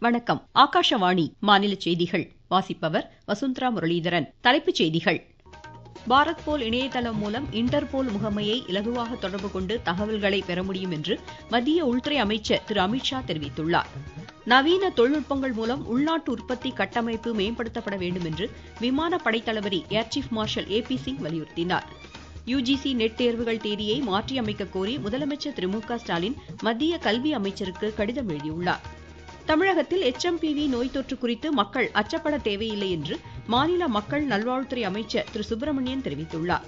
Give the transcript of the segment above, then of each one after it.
வணக்கம். ஆகாஷவாணி மாநில செய்திகள். வாசிப்பவர் வசுந்தரா முரளிதரன். தலைப்புச் செய்திகள். பாரத் போல் இணையதளம் மூலம் இன்டர்போல் முகமையை இலகுவாக தொடர்பு கொண்டு தகவல்களை பெற முடியும் என்று மத்திய உள்துறை அமைச்சர் திரு அமித்ஷா தெரிவித்துள்ளார். நவீன தொழில்நுட்பங்கள் மூலம் உள்நாட்டு உற்பத்தி கட்டமைப்பு மேம்படுத்தப்பட வேண்டும் என்று விமானப்படை தளபதி air chief marshal A P Singh வலியுறுத்தினார். யுஜிசி நெட் தேர்வுகள் தேதியை மாற்றியமைக்க கோரி முதலமைச்சர் திரு மு க ஸ்டாலின் மத்திய கல்வி அமைச்சருக்கு கடிதம் எழுதியுள்ளாா் தமிழகத்தில் எச்எம்பிவி நோய் தொற்று குறித்து மக்கள் அச்சப்பட தேவையில்லை என்று மாநில மக்கள் நல்வாழ்வுத்துறை அமைச்சர் திரு சுப்பிரமணியன் தெரிவித்துள்ளார்.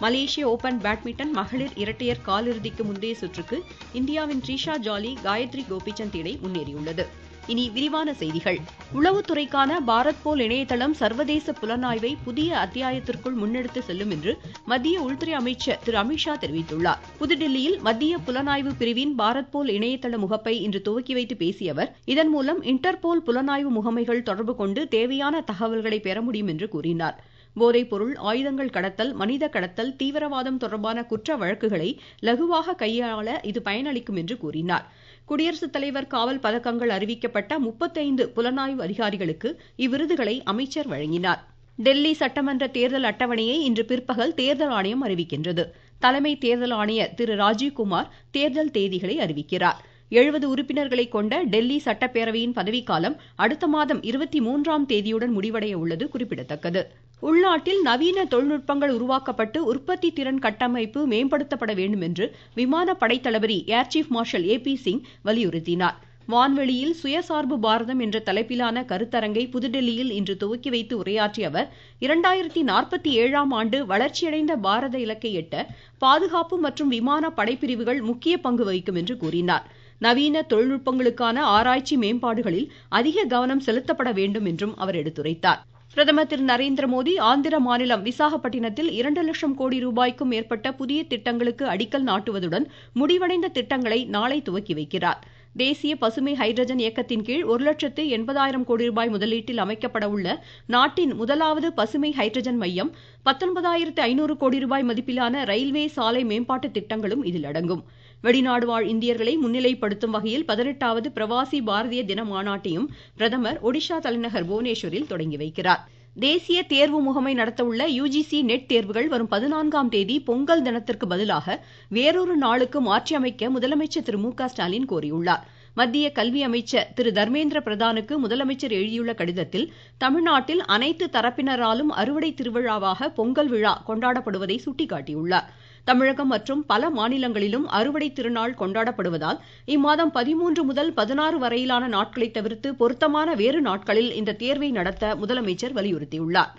மலேசிய ஓபன் பேட்மிண்டன் மகளிர் இரட்டையர் காலிறுதிக்கு முந்தைய சுற்றுக்கு இந்தியாவின் ட்ரீஷா ஜாலி காயத்ரி கோபிச்சந்த் இணை முன்னேறியுள்ளது. இனி விரிவான செய்திகள். உளவுத்துறைக்கான பாரத் போல் இணையதளம் சர்வதேச புலனாய்வை புதிய அத்தியாயத்திற்குள் முன்னெடுத்து செல்லும் என்று மத்திய உள்துறை அமைச்சர் திரு அமித்ஷா தெரிவித்துள்ளார். புதுடில்லியில் மத்திய புலனாய்வு பிரிவின் பாரத் போல் இணையதள முகப்பை இன்று துவக்கி வைத்து பேசிய அவர் இதன் மூலம் இன்டர்போல் புலனாய்வு முகமைகள் தொடர்பு கொண்டு தேவையான தகவல்களை பெற முடியும் என்று கூறினார். போதைப்பொருள் ஆயுதங்கள் கடத்தல் மனித கடத்தல் தீவிரவாதம் தொடர்பான குற்ற வழக்குகளை லகுவாக கையாள இது பயனளிக்கும் என்று கூறினார். குடியரசுத் தலைவர் காவல் பதக்கங்கள் அறிவிக்கப்பட்ட முப்பத்தைந்து புலனாய்வு அதிகாரிகளுக்கு இவ்விருதுகளை அமைச்சர் வழங்கினார். டெல்லி சட்டமன்ற தேர்தல் அட்டவணையை இன்று பிற்பகல் தேர்தல் ஆணையம் அறிவிக்கின்றது. தலைமை தேர்தல் ஆணையர் திரு. ராஜீவ்குமார் தேர்தல் தேதிகளை அறிவிக்கிறார். எழுபது உறுப்பினர்களை கொண்ட டெல்லி சட்டப்பேரவையின் பதவிக்காலம் அடுத்த மாதம் இருபத்தி மூன்றாம் தேதியுடன் முடிவடைய உள்ளது குறிப்பிடத்தக்கது. உள்நாட்டில் நவீன தொழில்நுட்பங்கள் உருவாக்கப்பட்டு உற்பத்தி திறன் கட்டமைப்பு மேம்படுத்தப்பட வேண்டும் என்று விமானப்படை தளபதி air chief marshal A P Singh வலியுறுத்தினார். வான்வெளியில் சுயசார்பு பாரதம் என்ற தலைப்பிலான கருத்தரங்கை புதுடெல்லியில் இன்று துவக்கி வைத்து உரையாற்றிய அவர் இரண்டாயிரத்தி நாற்பத்தி ஏழாம் ஆண்டு வளர்ச்சியடைந்த பாரத இலக்கை எட்ட பாதுகாப்பு மற்றும் விமான படைப்பிரிவுகள் முக்கிய பங்கு வகிக்கும் என்று கூறினார். நவீன தொழில்நுட்பங்களுக்கான ஆராய்ச்சி மேம்பாடுகளில் அதிக கவனம் செலுத்தப்பட வேண்டும் என்றும் அவர் எடுத்துரைத்தார். பிரதமர் திரு நரேந்திர மோடி ஆந்திர மாநிலம் விசாகப்பட்டினத்தில் இரண்டு லட்சம் கோடி ரூபாய்க்கும் மேற்பட்ட புதிய திட்டங்களுக்கு அடிக்கல் நாட்டுவதுடன் முடிவடைந்த திட்டங்களை நாளை துவக்கி வைக்கிறார். தேசிய பசுமை ஹைட்ரஜன் இயக்கத்தின் கீழ் ஒரு லட்சத்து எண்பதாயிரம் கோடி ரூபாய் முதலீட்டில் அமைக்கப்பட உள்ள நாட்டின் முதலாவது பசுமை ஹைட்ரஜன் மையம் பத்தொன்பதாயிரத்து ஐநூறு கோடி ரூபாய் மதிப்பிலான ரயில்வே சாலை மேம்பாட்டு திட்டங்களும் இதில் அடங்கும். வெளிநாடு வாழ் இந்தியர்களை முன்னிலைப்படுத்தும் வகையில் பதினெட்டாவது பிரவாசி பாரதிய தின மாநாட்டையும் பிரதமர் ஒடிஷா தலைநகர் புவனேஸ்வரில் தொடங்கி வைக்கிறார். தேசிய தேர்வு முகமை நடத்தவுள்ள யுஜிசி நெட் தேர்வுகள் வரும் பதினான்காம் தேதி பொங்கல் தினத்திற்கு பதிலாக வேறொரு நாளுக்கு மாற்றியமைக்க முதலமைச்சர் திரு மு க ஸ்டாலின் கோரியுள்ளார். மத்திய கல்வி அமைச்சர் திரு தர்மேந்திர பிரதானுக்கு முதலமைச்சர் எழுதியுள்ள கடிதத்தில் தமிழ்நாட்டில் அனைத்து தரப்பினராலும் அறுவடை திருவிழாவாக பொங்கல் விழா கொண்டாடப்படுவதை சுட்டிக்காட்டியுள்ளார். தமிழகம் மற்றும் பல மாநிலங்களிலும் அறுவடை திருநாள் கொண்டாடப்படுவதால் இம்மாதம் பதிமூன்று முதல் பதினாறு வரையிலான நாட்களை தவிர்த்து பொருத்தமான வேறு நாட்களில் இந்த தேர்வை நடத்த முதலமைச்சர் வலியுறுத்தியுள்ளார்.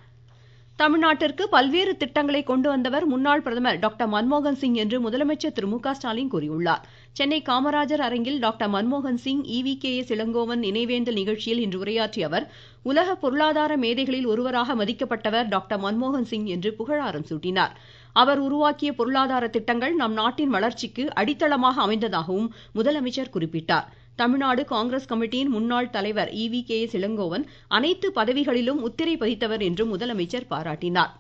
தமிழ்நாட்டிற்கு பல்வேறு திட்டங்களை கொண்டு வந்தவர் முன்னாள் பிரதமர் டாக்டர் மன்மோகன் சிங் என்று முதலமைச்சர் திரு மு க ஸ்டாலின் கூறியுள்ளார். சென்னை காமராஜர் அரங்கில் டாக்டர் மன்மோகன் Singh E V K. S. Elangovan நினைவேந்தல் நிகழ்ச்சியில் இன்று உரையாற்றிய அவர் உலக பொருளாதார மேதைகளில் ஒருவராக மதிக்கப்பட்டவர் டாக்டர் மன்மோகன் சிங் என்று புகழாரம் சூட்டினார். அவர் உருவாக்கிய பொருளாதார திட்டங்கள் நம் நாட்டின் வளர்ச்சிக்கு அடித்தளமாக அமைந்ததாகவும் முதலமைச்சர் குறிப்பிட்டார். தமிழ்நாடு காங்கிரஸ் கமிட்டியின் முன்னாள் தலைவர் இவி கே எஸ் இளங்கோவன் அனைத்து பதவிகளிலும் முத்திரை பதித்தவர் என்றும் முதலமைச்சர் பாராட்டினார்.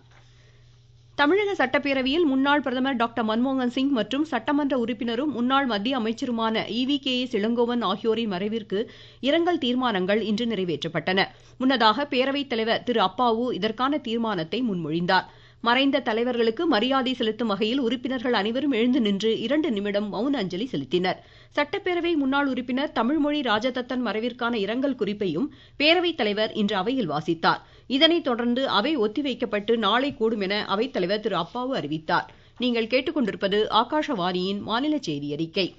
தமிழக சட்டப்பேரவையில் முன்னாள் பிரதமர் டாக்டர் மன்மோகன் சிங் மற்றும் சட்டமன்ற உறுப்பினரும் முன்னாள் மத்திய அமைச்சருமான இவி கே எஸ் இளங்கோவன் ஆகியோரின் மறைவிற்கு இரங்கல் தீர்மானங்கள் இன்று நிறைவேற்றப்பட்டன. முன்னதாக பேரவைத் தலைவர் திரு அப்பாவு இதற்கான தீர்மானத்தை முன்மொழிந்தார். மறைந்த தலைவர்களுக்கு மரியாதை செலுத்தும் வகையில் உறுப்பினர்கள் அனைவரும் எழுந்து நின்று இரண்டு நிமிடம் மௌன அஞ்சலி செலுத்தினர். சட்டப்பேரவை முன்னாள் உறுப்பினர் தமிழ்மொழி ராஜதத்தன் மறைவிற்கான இரங்கல் குறிப்பையும் பேரவைத் தலைவர் இன்று அவையில் வாசித்தார். இதனைத் தொடர்ந்து அவை ஒத்திவைக்கப்பட்டு நாளை கூடும் என அவைத்தலைவர் திரு அப்பாவு அறிவித்தார். நீங்கள் கேட்டுக்கொண்டிருப்பது ஆகாஷவாணியின் மாநில செய்தி அறிக்கை.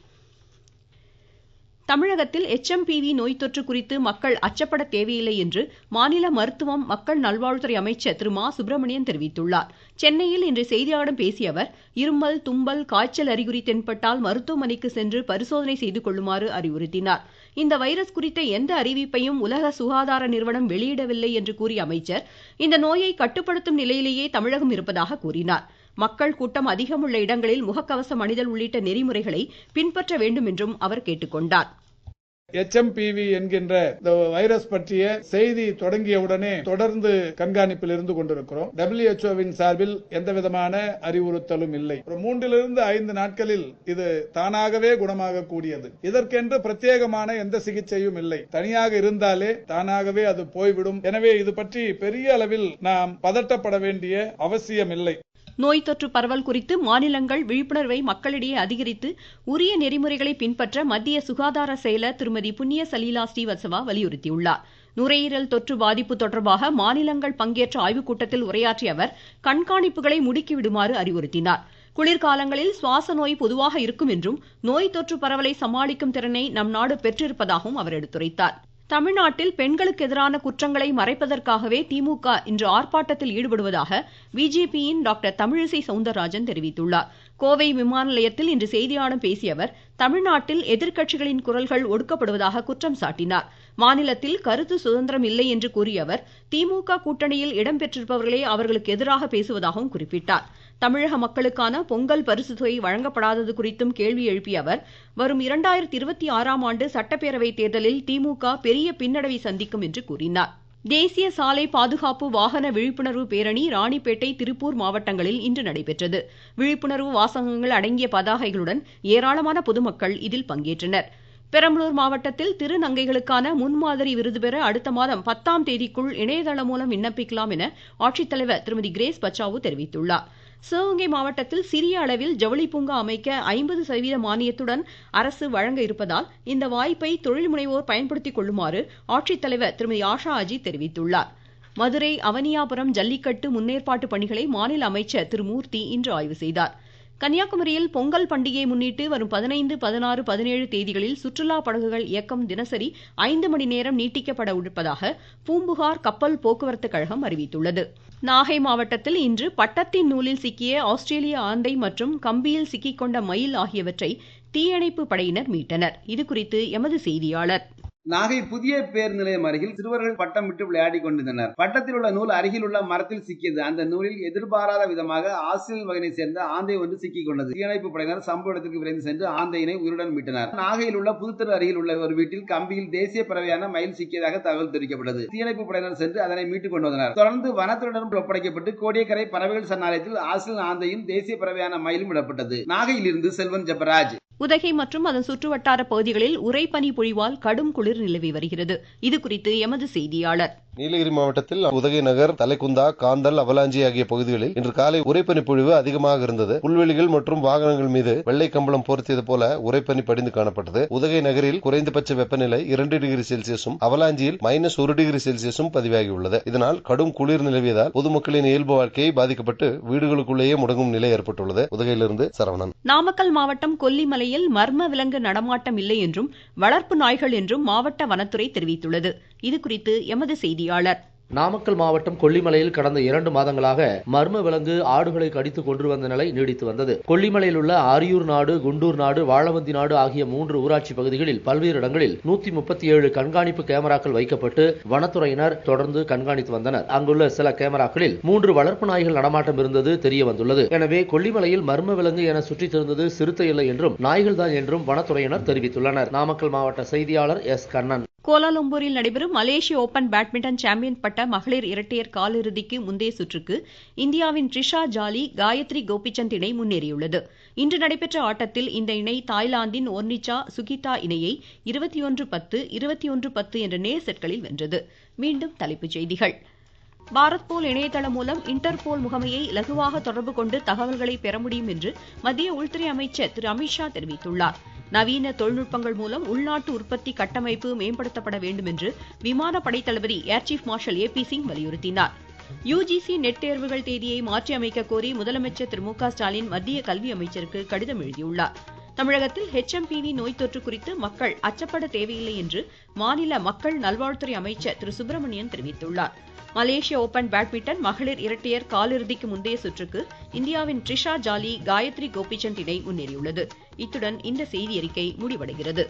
தமிழகத்தில் எச்எம்பிவி நோய் தொற்று குறித்து மக்கள் அச்சப்பட தேவையில்லை என்று மாநில மருத்துவம் மக்கள் நல்வாழ்வுத்துறை அமைச்சர் திரு. மா. சுப்பிரமணியன் தெரிவித்துள்ளார். சென்னையில் இன்று செய்தியாளர்களிடம் பேசிய அவர் இருமல் தும்பல் காய்ச்சல் அறிகுறி தென்பட்டால் மருத்துவமனைக்கு சென்று பரிசோதனை செய்து கொள்ளுமாறு அறிவுறுத்தினார். இந்த வைரஸ் குறித்த எந்த அறிவிப்பையும் உலக சுகாதார நிறுவனம் வெளியிடவில்லை என்று கூறிய அமைச்சர் இந்த நோயை கட்டுப்படுத்தும் நிலையிலேயே தமிழகம் இருப்பதாக கூறினார். மக்கள் கூட்டம் அதிகம் உள்ள இடங்களில் முகக்கவசம் அணிதல் உள்ளிட்ட நெறிமுறைகளை பின்பற்ற வேண்டும் என்றும் அவர் கேட்டுக்கொண்டார். எச்எம்பிவி என்கின்ற இந்த வைரஸ் பற்றிய செய்தி தொடங்கியவுடனே தொடர்ந்து கண்காணிப்பில் இருந்து கொண்டிருக்கிறோம். டபிள்யூஹெச்ஓவின் சார்பில் எந்த விதமான அறிவுறுத்தலும் இல்லை. ஒரு மூன்றிலிருந்து ஐந்து நாட்களில் இது தானாகவே குணமாக கூடியது. இதற்கென்று பிரத்யேகமான எந்த சிகிச்சையும் இல்லை. தனியாக இருந்தாலே தானாகவே அது போய்விடும். எனவே இது பற்றி பெரிய அளவில் நாம் பதட்டப்பட வேண்டிய அவசியம் இல்லை. நோய் தொற்று பரவல் குறித்து மாநிலங்கள் விழிப்புணர்வை மக்களிடையே அதிகரித்து உரிய நெறிமுறைகளை பின்பற்ற மத்திய சுகாதார செயலர் திருமதி புண்ணிய சலீலா ஸ்ரீவத்சவா வலியுறுத்தியுள்ளார். நுரையீரல் தொற்று பாதிப்பு தொடர்பாக மாநிலங்கள் பங்கேற்ற ஆய்வுக் கூட்டத்தில் உரையாற்றிய அவர் கண்காணிப்புகளை முடுக்கிவிடுமாறு அறிவுறுத்தினார். குளிர்காலங்களில் சுவாச நோய் பொதுவாக இருக்கும் என்றும் நோய் தொற்று பரவலை சமாளிக்கும் திறனை நம் நாடு பெற்றிருப்பதாகவும் அவர் எடுத்துரைத்தார். தமிழ்நாட்டில் பெண்களுக்கு எதிரான குற்றங்களை மறைப்பதற்காகவே திமுக இன்று ஆர்ப்பாட்டத்தில் ஈடுபடுவதாக பிஜேபியின் டாக்டர் தமிழிசை சவுந்தரராஜன் தெரிவித்துள்ளார். கோவை விமான நிலையத்தில் இன்று செய்தியாளர்களிடம் பேசிய அவர் தமிழ்நாட்டில் எதிர்க்கட்சிகளின் குரல்கள் ஒடுக்கப்படுவதாக குற்றம் சாட்டினார். மாநிலத்தில் கருத்து சுதந்திரம் இல்லை என்று கூறிய அவர் திமுக கூட்டணியில் இடம்பெற்றிருப்பவர்களே அவர்களுக்கு எதிராக பேசுவதாகவும் குறிப்பிட்டார். தமிழக மக்களுக்கான பொங்கல் பரிசு தொகை வழங்கப்படாதது குறித்தும் கேள்வி எழுப்பிய அவர் வரும் இரண்டாயிரத்தி இருபத்தி ஆறாம் ஆண்டு சட்டப்பேரவை தேர்தலில் திமுக பெரிய பின்னடைவை சந்திக்கும் என்று கூறினார். தேசிய சாலை பாதுகாப்பு வாகன விழிப்புணர்வு பேரணி ராணிப்பேட்டை திருப்பூர் மாவட்டங்களில் இன்று நடைபெற்றது. விழிப்புணர்வு வாசகங்கள் அடங்கிய பதாகைகளுடன் ஏராளமான பொதுமக்கள் இதில் பங்கேற்றனர். பெரம்பலூர் மாவட்டத்தில் திருநங்கைகளுக்கான முன்மாதிரி விருது பெற அடுத்த மாதம் பத்தாம் தேதிக்குள் இணையதளம் மூலம் விண்ணப்பிக்கலாம் என ஆட்சித்தலைவர் திருமதி கிரேஸ் பச்சாவு தெரிவித்துள்ளார். சிவகங்கை மாவட்டத்தில் சிறிய அளவில் ஜவுளி பூங்கா அமைக்க ஐம்பது சதவீத மானியத்துடன் அரசு வழங்க இருப்பதால் இந்த வாய்ப்பை தொழில் முனைவோர் பயன்படுத்திக் கொள்ளுமாறு ஆட்சித்தலைவர் திருமதி ஆஷா அஜி தெரிவித்துள்ளார். மதுரை அவனியாபுரம் ஜல்லிக்கட்டு முன்னேற்பாட்டு பணிகளை மாநில அமைச்சர் திரு மூர்த்தி இன்று ஆய்வு செய்தார். கன்னியாகுமரியில் பொங்கல் பண்டிகையை முன்னிட்டு வரும் பதினைந்து பதினாறு பதினேழு தேதிகளில் சுற்றுலா படகுகள் இயக்கம் தினசரி ஐந்து மணி நேரம் நீட்டிக்கப்பட இருப்பதாக பூம்புகார் கப்பல் போக்குவரத்து கழகம் அறிவித்துள்ளது. நாகை மாவட்டத்தில் இன்று பட்டத்தின் நூலில் சிக்கிய ஆஸ்திரேலிய ஆந்தை மற்றும் கம்பியில் சிக்கிக்கொண்ட மயில் ஆகியவற்றை தீயணைப்பு படையினர் மீட்டனர். இதுகுறித்து எமது செய்தியாளர். நாகை புதிய பேர் நிலையம் அருகில் சிறுவர்கள் பட்டம் விட்டு விளையாடி கொண்டிருந்தனர். பட்டத்தில் உள்ள நூல் அருகில் உள்ள மரத்தில் சிக்கியது. அந்த நூலில் எதிர்பாராத விதமாக ஆசிரியர் வகையை சேர்ந்த ஆந்தை ஒன்று சிக்கிக் கொண்டது. தீயணைப்பு படையினர் சம்பவ இடத்திற்கு விரைந்து சென்று ஆந்தையினை உயிருடன் மீட்டனர். நாகையில் உள்ள புதுத்தெரு அருகில் உள்ள ஒரு வீட்டில் கம்பியில் தேசிய பறவையான மயில் சிக்கியதாக தகவல் தெரிவிக்கப்பட்டது. தீயணைப்பு படையினர் சென்று அதனை மீட்டுக் கொண்டு வந்தனர். தொடர்ந்து வனத்துறையிடம் ஒப்படைக்கப்பட்டு கோடியக்கரை பறவைகள் சரணாலயத்தில் ஆசிரியர் ஆந்தையும் தேசிய பறவையான மயிலும் விடப்பட்டது. நாகையில் இருந்து செல்வன் ஜெபராஜ். உதகை மற்றும் அதன் சுற்றுவட்டார பகுதிகளில் உறைபனி பொழிவால் கடும் குளிர் நிலவி வருகிறது. இதுகுறித்து எமது செய்தியாளர். நீலகிரி மாவட்டத்தில் உதகை நகர் தலைக்குந்தா காந்தல் அவலாஞ்சி ஆகிய பகுதிகளில் இன்று காலை உரைப்பனி பொழிவு அதிகமாக இருந்தது. புல்வெளிகள் மற்றும் வாகனங்கள் மீது வெள்ளை கம்பளம் போர்த்தியது போல உரைப்பனி படிந்து காணப்பட்டது. உதகை நகரில் குறைந்தபட்ச வெப்பநிலை இரண்டு டிகிரி செல்சியஸும் அவலாஞ்சியில் மைனஸ் ஒரு டிகிரி செல்சியஸும் பதிவாகியுள்ளது. இதனால் கடும் குளிர் நிலவியதால் பொதுமக்களின் இயல்பு வாழ்க்கையை பாதிக்கப்பட்டு வீடுகளுக்குள்ளேயே முடங்கும் நிலை ஏற்பட்டுள்ளது. உதகையிலிருந்து சரவணன். நாமக்கல் மாவட்டம் கொல்லிமலையில் மர்ம விலங்கு நடமாட்டம் இல்லை என்றும் வளர்ப்பு நாய்கள் என்றும் மாவட்ட வனத்துறை தெரிவித்துள்ளது. இது குறித்து எமது செய்தியாளர். நாமக்கல் மாவட்டம் கொல்லிமலையில் கடந்த இரண்டு மாதங்களாக மர்ம விலங்கு ஆடுகளை கடித்து கொன்று வந்த நிலை நீடித்து வந்தது. கொல்லிமலையில் உள்ள ஆரியூர் நாடு குண்டூர் நாடு வாழவந்தி நாடு ஆகிய மூன்று ஊராட்சி பகுதிகளில் பல்வேறு இடங்களில் நூத்தி முப்பத்தி ஏழு கண்காணிப்பு கேமராக்கள் வைக்கப்பட்டு வனத்துறையினர் தொடர்ந்து கண்காணித்து வந்தனர். அங்குள்ள சில கேமராக்களில் மூன்று வளர்ப்பு நாய்கள் நடமாட்டம் இருந்தது தெரிய வந்துள்ளது எனவே கொல்லிமலையில் மர்ம விலங்கு என சுற்றித் திருந்தது சிறுத்தை இல்லை என்றும் நாய்கள் தான் என்றும் வனத்துறையினர் தெரிவித்துள்ளனர். நாமக்கல் மாவட்ட செய்தியாளர் எஸ். கண்ணன். கோலாலம்பூரில் நடைபெறும் மலேசிய ஓபன் பேட்மிண்டன் சாம்பியன் பட்ட மகளிர் இரட்டையர் காலிறுதிக்கு முந்தைய சுற்றுக்கு இந்தியாவின் ட்ரிஷா ஜாலி காயத்ரி கோபிச்சந்த் இணை முன்னேறியுள்ளது. இன்று நடைபெற்ற ஆட்டத்தில் இந்த இணை தாய்லாந்தின் ஒர்னிச்சா சுகிதா இணையை இருபத்தி ஒன்று பத்து இருபத்தி ஒன்று பத்து என்ற நேர் செட்களில் வென்றது. மீண்டும் தலைப்புச் செய்திகள். பாரத் போல் இணையதளம் மூலம் இன்டர்போல் முகமையை இலகுவாக தொடர்பு கொண்டு தகவல்களை பெற முடியும் என்று மத்திய உள்துறை அமைச்சர் திரு அமித்ஷா தெரிவித்துள்ளார். நவீன தொழில்நுட்பங்கள் மூலம் உள்நாட்டு உற்பத்தி கட்டமைப்பு மேம்படுத்தப்பட வேண்டும் என்று விமானப்படை தளபதி air chief marshal A P Singh வலியுறுத்தினார். யுஜிசி நெட் தேர்வுகள் தேதியை மாற்றி அமைக்க கோரி முதலமைச்சர் திரு மு க ஸ்டாலின் மத்திய கல்வி அமைச்சருக்கு கடிதம் எழுதியுள்ளார். தமிழகத்தில் ஹெச்எம்பிவி நோய் தொற்று குறித்து மக்கள் அச்சப்பட தேவையில்லை என்று மாநில மக்கள் நல்வாழ்வுத்துறை அமைச்சர் திரு சுப்பிரமணியன் தெரிவித்துள்ளார். மலேசிய ஓபன் பேட்மிண்டன் மகளிர் இரட்டையர் காலிறுதிக்கு முந்தைய சுற்றுக்கு இந்தியாவின் ட்ரிஷா ஜாலி காயத்ரி கோபிச்சந்த் இணை முன்னேறியுள்ளது. இத்துடன் இந்த செய்தி அறிக்கை முடிவடைகிறது.